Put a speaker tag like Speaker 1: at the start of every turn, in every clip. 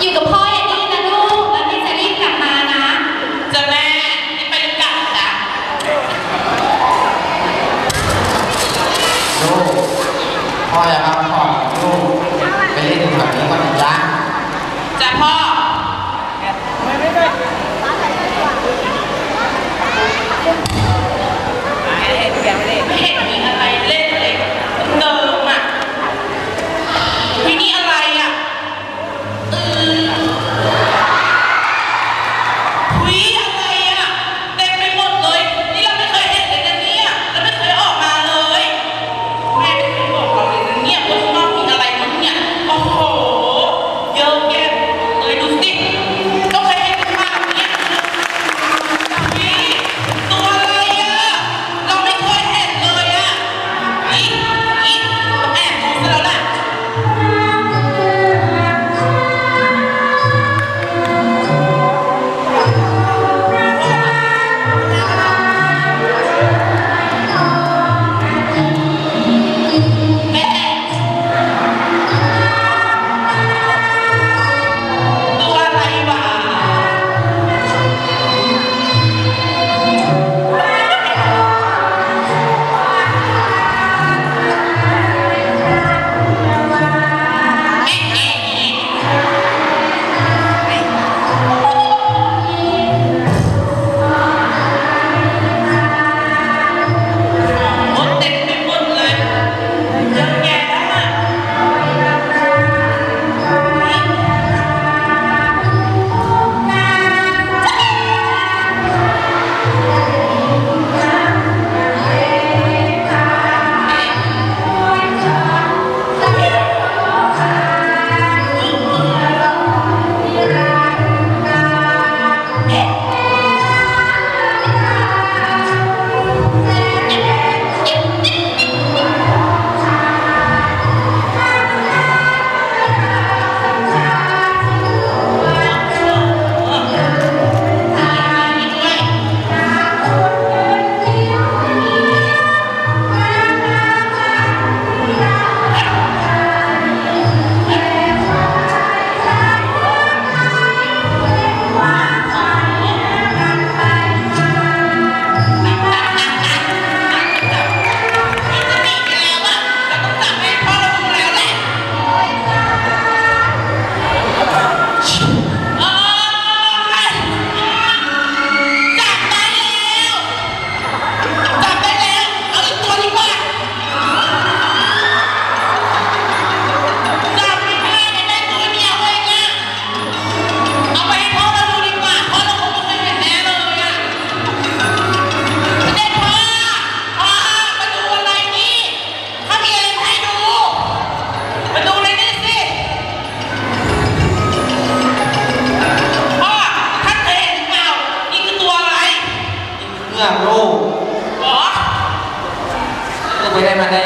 Speaker 1: อยู่กั
Speaker 2: บพ่อ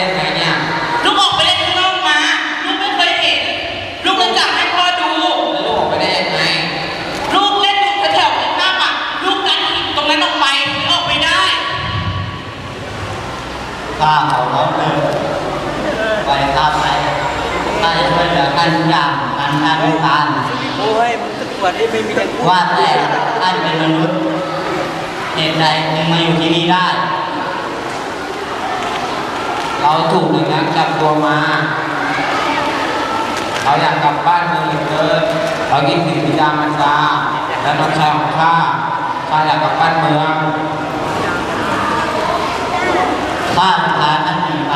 Speaker 2: ยังไงเนี่ย ลู
Speaker 1: ก
Speaker 2: ออกไปเล่นข้างนอกมา ลูกไม่เคยเห็น ลูกเลยจับให้พ่อดู
Speaker 1: แล้วลูกออกไปได้ยังไง
Speaker 2: ลูกเล่นอยู่แถวๆข้างหน้าอะ ลูกกันหินตรงนั้นออกไปถึงออกไปได้
Speaker 1: ข้าเขาน้องเลยไปข้าไปข้าจะช่วยเหลือกันทุกอย่างกันท่านทุกท่าน
Speaker 3: โอ้ยมันตำรวจนี่ไม่มีแต่พูด
Speaker 1: ว่าแต่ท่านเป็นมนุษย์เหตุใดจึงมาอยู่ที่นี่ได้ เราถูกหนึ่งนักจับตัวมา เราอยากกลับบ้านเมืองเลือเกินเราคิดถึงบิดามารดาและน้องชายของข้าข้าอยากกลับบ้านเมืองข้าพาท่านหนีไป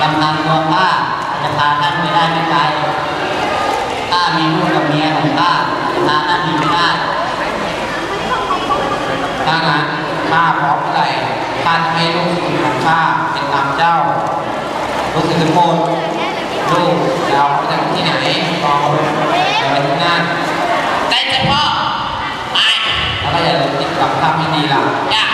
Speaker 1: ลำพังตัวข้าจะพาท่านไปได้ไม่ไกลข้ามีลูกกับเมียของข้าจะพาท่านหนีไม่ได้ถ้างั้นข้าพร้อมเมื่อไหร่ ท่านให้ลูกศิษย์ของข้าเป็นตามเจ้าลูกศิษย์ทุกคนลูกจะเอามาจากที่ไหนลองเอาไปเอาไปที่นั่น
Speaker 2: ได้จ้ะพ่อไป
Speaker 1: แล้วก็อย่าลืมติดกับข้าให้ดีล่ะ
Speaker 2: จ้ะ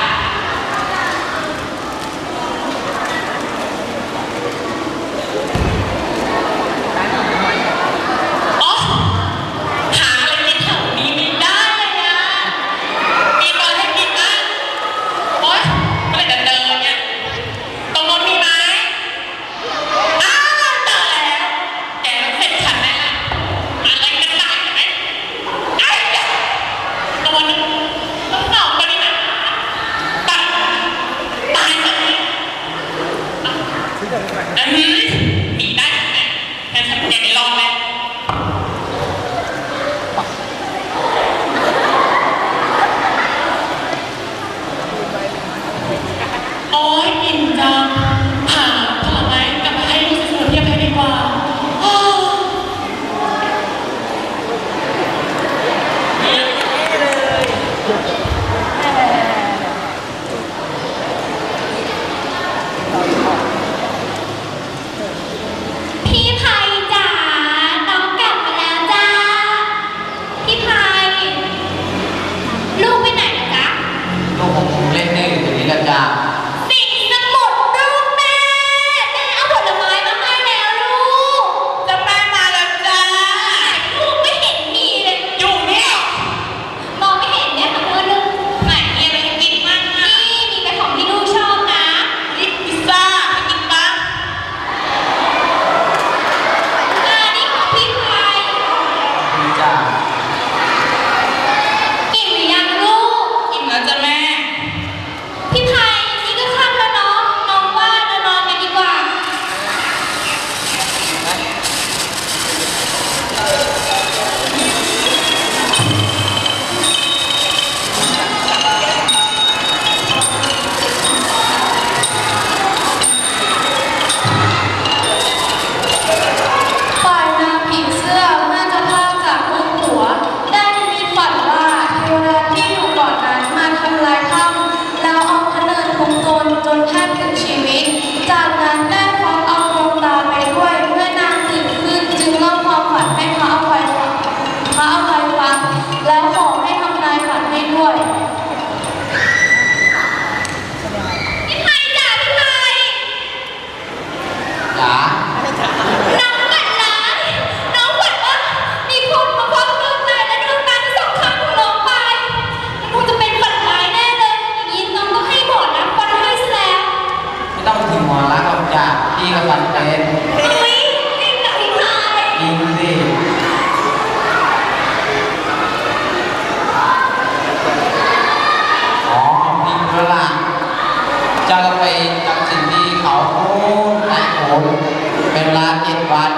Speaker 2: เวลา
Speaker 3: เจ็ดวั
Speaker 1: น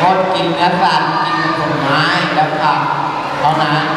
Speaker 1: ง
Speaker 4: ด
Speaker 1: กินเนื้อ
Speaker 5: สัตว์กิน
Speaker 4: ผลไม้และผักเท่านั้น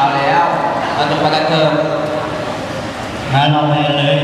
Speaker 4: เอาแล้วเรา
Speaker 3: จ
Speaker 1: บไป
Speaker 4: กั
Speaker 1: น
Speaker 4: เถอะ
Speaker 3: มาลอ
Speaker 4: งไปเล
Speaker 6: ย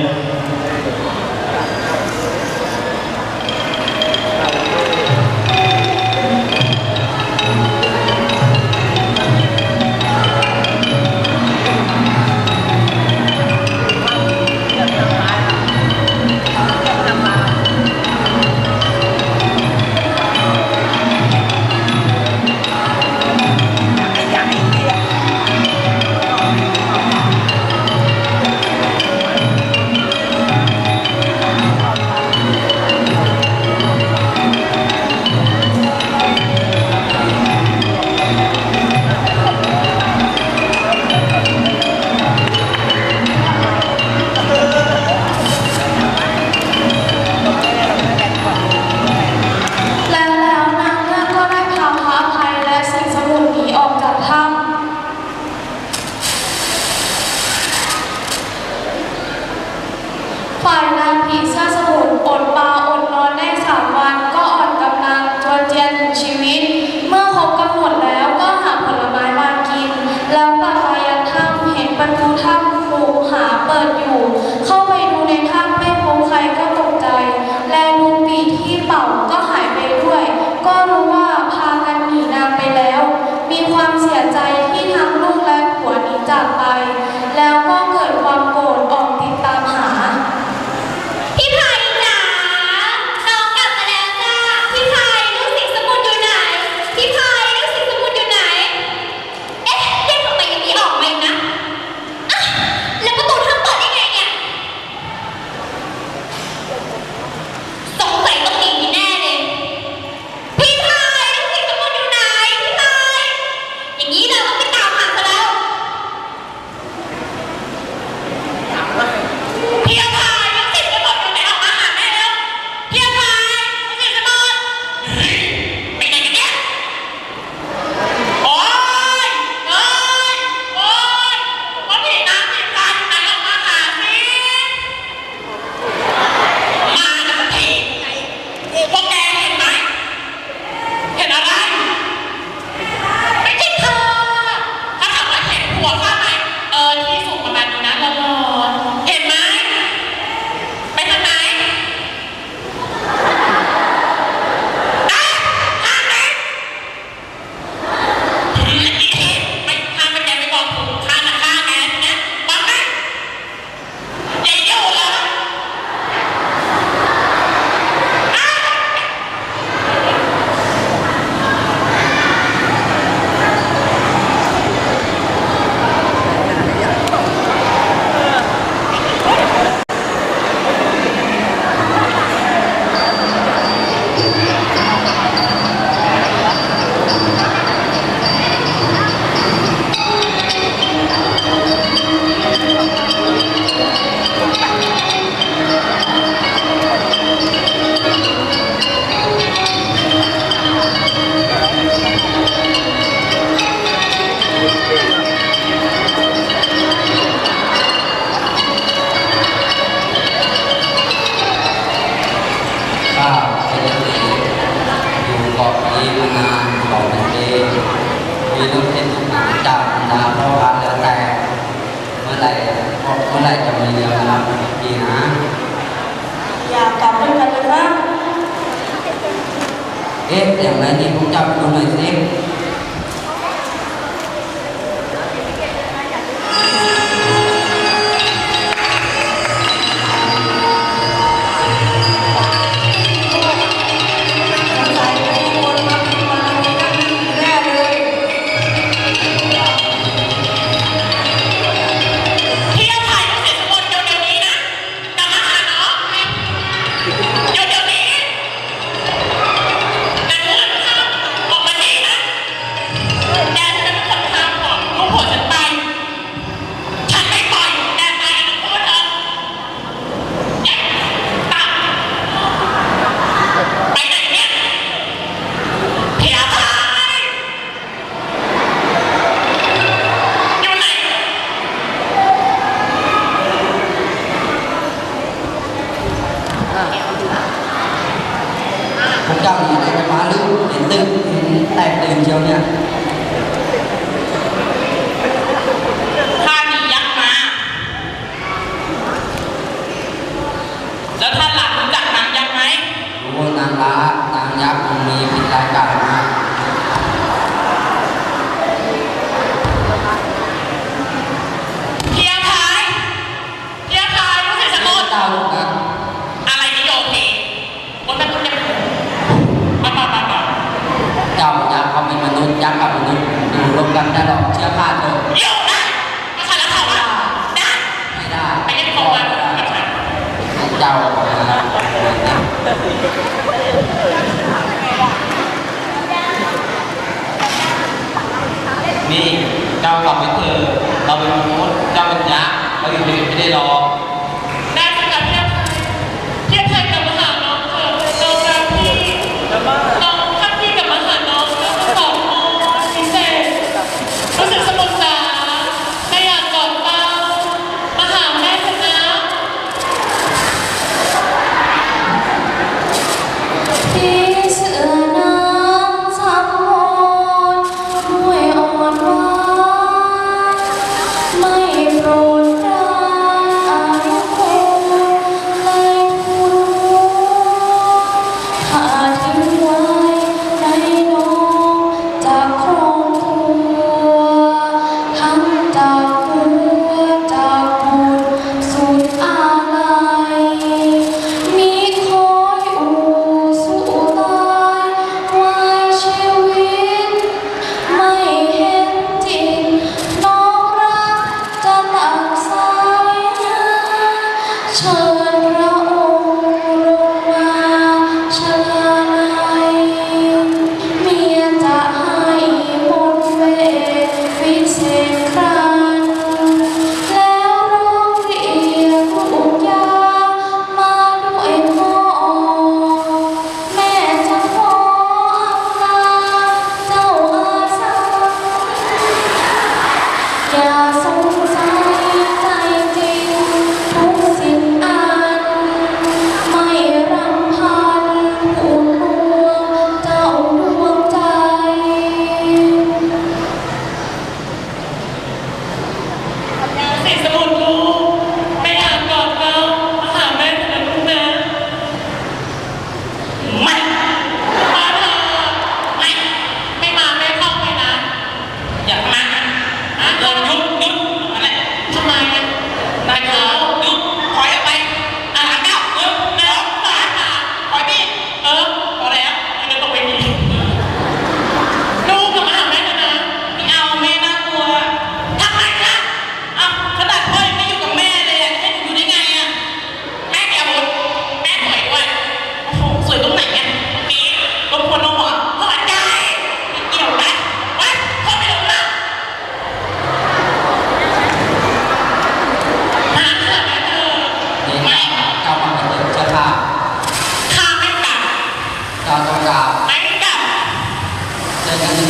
Speaker 2: ห็นแ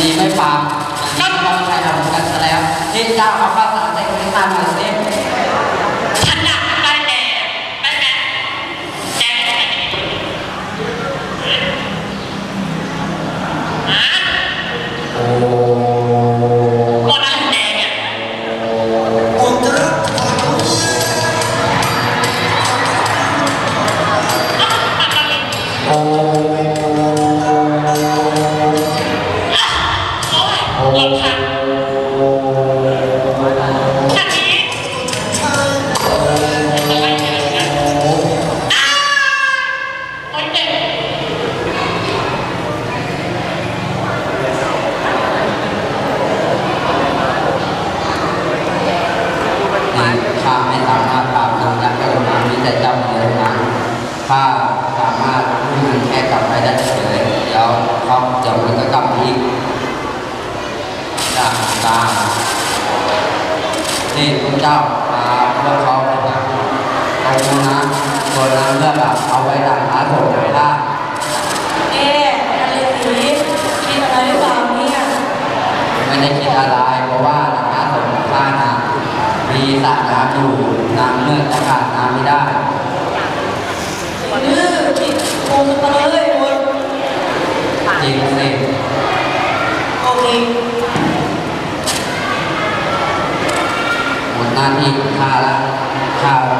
Speaker 2: ีไม่
Speaker 7: ฟังนั่นเราใช้ทำกันซะ
Speaker 8: แล้
Speaker 2: ว
Speaker 9: ที่เจ้าเขาก็สั่ง
Speaker 8: ให้
Speaker 10: คุณตามมาเส้ฉันน่ะ
Speaker 11: ได้แน่ได้แน่แจ้
Speaker 2: โอ้
Speaker 11: Oh. อี
Speaker 2: ค่าละ
Speaker 10: ค่า